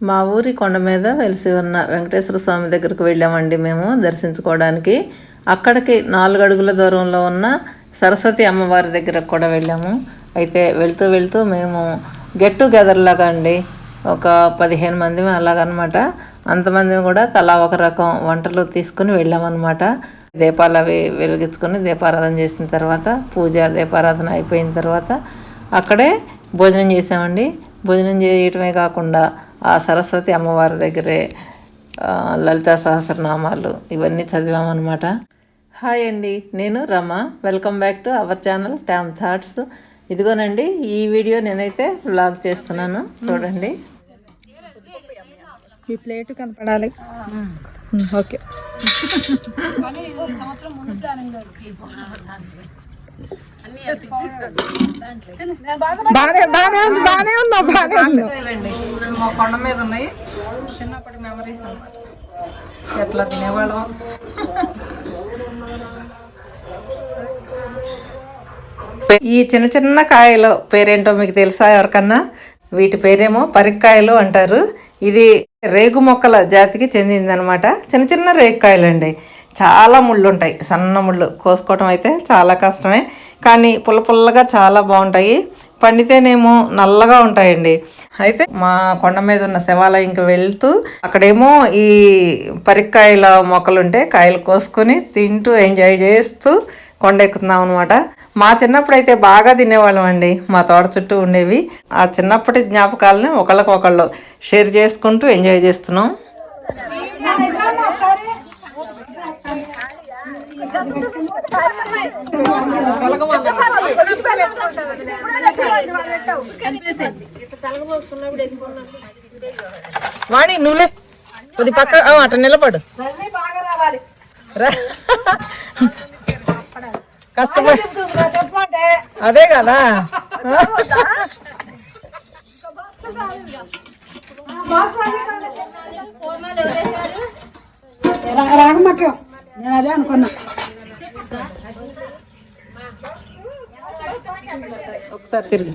మా ఊరి కొండ మీద వెలిసి ఉన్న వెంకటేశ్వర స్వామి దగ్గరకు వెళ్ళామండి మేము దర్శించుకోవడానికి. అక్కడికి నాలుగు అడుగుల దూరంలో ఉన్న సరస్వతి అమ్మవారి దగ్గరకు కూడా వెళ్ళాము. అయితే వెళ్తూ వెళ్తూ మేము గెట్ టుగెదర్ లాగా అండి. ఒక పదిహేను మంది అలాగనమాట. అంతమంది కూడా తలా ఒక రకం వంటలు తీసుకుని వెళ్ళామన్నమాట దీపాలు అవి వెలిగించుకొని దీపారాధన చేసిన తర్వాత పూజ దీపారాధన అయిపోయిన తర్వాత అక్కడే భోజనం చేసామండి భోజనం చేయటమే కాకుండా ఆ సరస్వతి అమ్మవారి దగ్గరే లలితా సహస్రనామాలు ఇవన్నీ చదివామన్నమాట. హాయ్ అండి నేను Rama. Welcome back to our channel ట్యామ్ thoughts. ఇదిగోనండి ఈ వీడియో నేనైతే వ్లాగ్ చేస్తున్నాను. చూడండి. ఈ ప్లేట్ కనపడాలి. ఓకే. బానే ఉంది, బానే ఉన్నావు బానే ఉన్నావు. మా కొండ మీద ఉన్నాయి. చిన్నప్పటి మెమరీస్ అన్నమాట. ఎట్లా తినేవాళ్ళం? ఈ చిన్న చిన్న కాయలు పేరేంటో మీకు తెలుసా ఎవరికన్నా? వీటి పేరేమో పరిక్కాయలు అంటారు. ఇది రేగు మొక్కల జాతికి చెందిందనమాట చిన్న చిన్న రేగుకాయలు అండి చాలా ముళ్ళు ఉంటాయి సన్న ముళ్ళు. కోసుకోవటం అయితే చాలా కష్టమే. కానీ పుల్ల పుల్లగా చాలా బాగుంటాయి. పండితేనేమో నల్లగా ఉంటాయండి. అయితే మా కొండ మీద ఉన్న శివాలయంకి వెళ్తూ అక్కడేమో ఈ పరిక్కాయల మొక్కలుంటే కాయలు కోసుకొని తింటూ ఎంజాయ్ చేస్తూ కొండ ఎక్కుతున్నాం అనమాట మా చిన్నప్పుడు అయితే బాగా తినేవాళ్ళం అండి. మా తోట చుట్టూ ఉండేవి. ఆ చిన్నప్పటి జ్ఞాపకాలని ఒకళ్ళకొకళ్ళు షేర్ చేసుకుంటూ ఎంజాయ్ చేస్తున్నాం. వాణి నువ్వులే కొద్ది పక్క అట నిలబడు. కష్టపడి. అదే కదా. రాగమ్మకి. నేను అదే అనుకున్నా. ఒకసారి తిరిగి.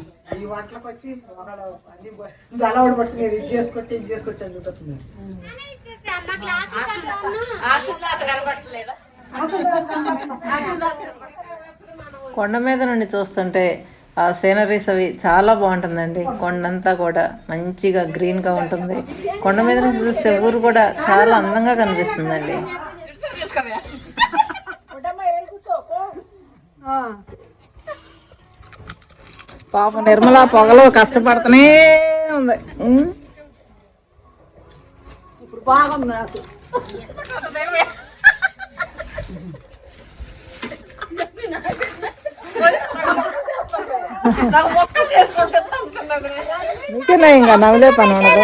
పట్టుకుని ఇది చేసుకొచ్చి ఇది చేసుకొచ్చి అని కొండ మీద నుండి చూస్తుంటే ఆ సీనరీస్ అవి చాలా బాగుంటుందండి. కొండంతా కూడా మంచిగా గ్రీన్గా ఉంటుంది. కొండ మీద నుంచి చూస్తే ఊరు కూడా చాలా అందంగా కనిపిస్తుందండి. పాప నిర్మల పొగలో కష్టపడుతూనే ఉంది. ఇప్పుడు బాగుంది నాకు. నీకేనా ఇంకా నవ్వులే పని ఉండదు.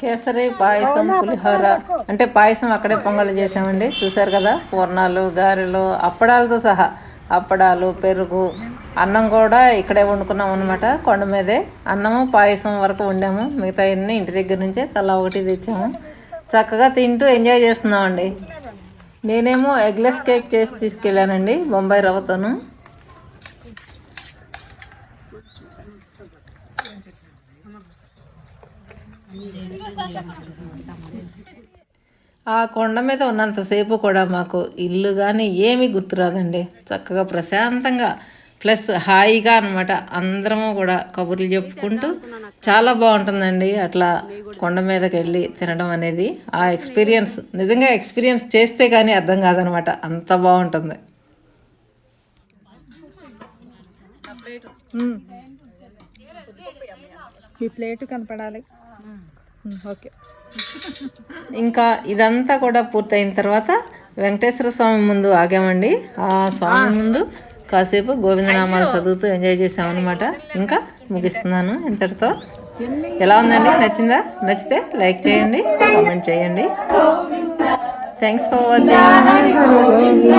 కేసరి పాయసం పులిహోర. అంటే పాయసం అక్కడే పొంగల్ చేసామండి. చూసారు కదా పూర్ణాలు గారెలు అప్పడాలతో సహా. అప్పడాలు పెరుగు అన్నం కూడా ఇక్కడే వండుకున్నాం అనమాట కొండ మీదే అన్నము పాయసం వరకు వండాము. మిగతా అన్నీ ఇంటి దగ్గర నుంచే తలా ఒకటి తెచ్చాము. చక్కగా తింటూ ఎంజాయ్ చేస్తున్నామండి. నేనేమో ఎగ్లెస్ కేక్ చేసి తీసుకెళ్ళానండి బొంబాయి రవ్వతోను. ఆ కొండ మీద ఉన్నంతసేపు కూడా మాకు ఇల్లు కానీ ఏమీ గుర్తురాదండి. చక్కగా ప్రశాంతంగా ప్లస్ హాయిగా అనమాట అందరము కూడా కబుర్లు చెప్పుకుంటూ చాలా బాగుంటుందండి అట్లా కొండ మీదకి వెళ్ళి తినడం అనేది. ఆ ఎక్స్పీరియన్స్ నిజంగా ఎక్స్పీరియన్స్ చేస్తే కానీ అర్థం కాదనమాట అంత బాగుంటుంది. ఈ ప్లేట్ కనపడాలి. ఓకే. ఇంకా ఇదంతా కూడా పూర్తయిన తర్వాత వెంకటేశ్వర స్వామి ముందు ఆగామండి. ఆ స్వామి ముందు కాసేపు గోవిందనామాలు చదువుతూ ఎంజాయ్ చేసామన్నమాట. ఇంకా ముగిస్తున్నాను ఇంతటితో. ఎలా ఉందండి? నచ్చిందా? నచ్చితే లైక్ చేయండి కామెంట్ చేయండి. Thanks for watching Govinda.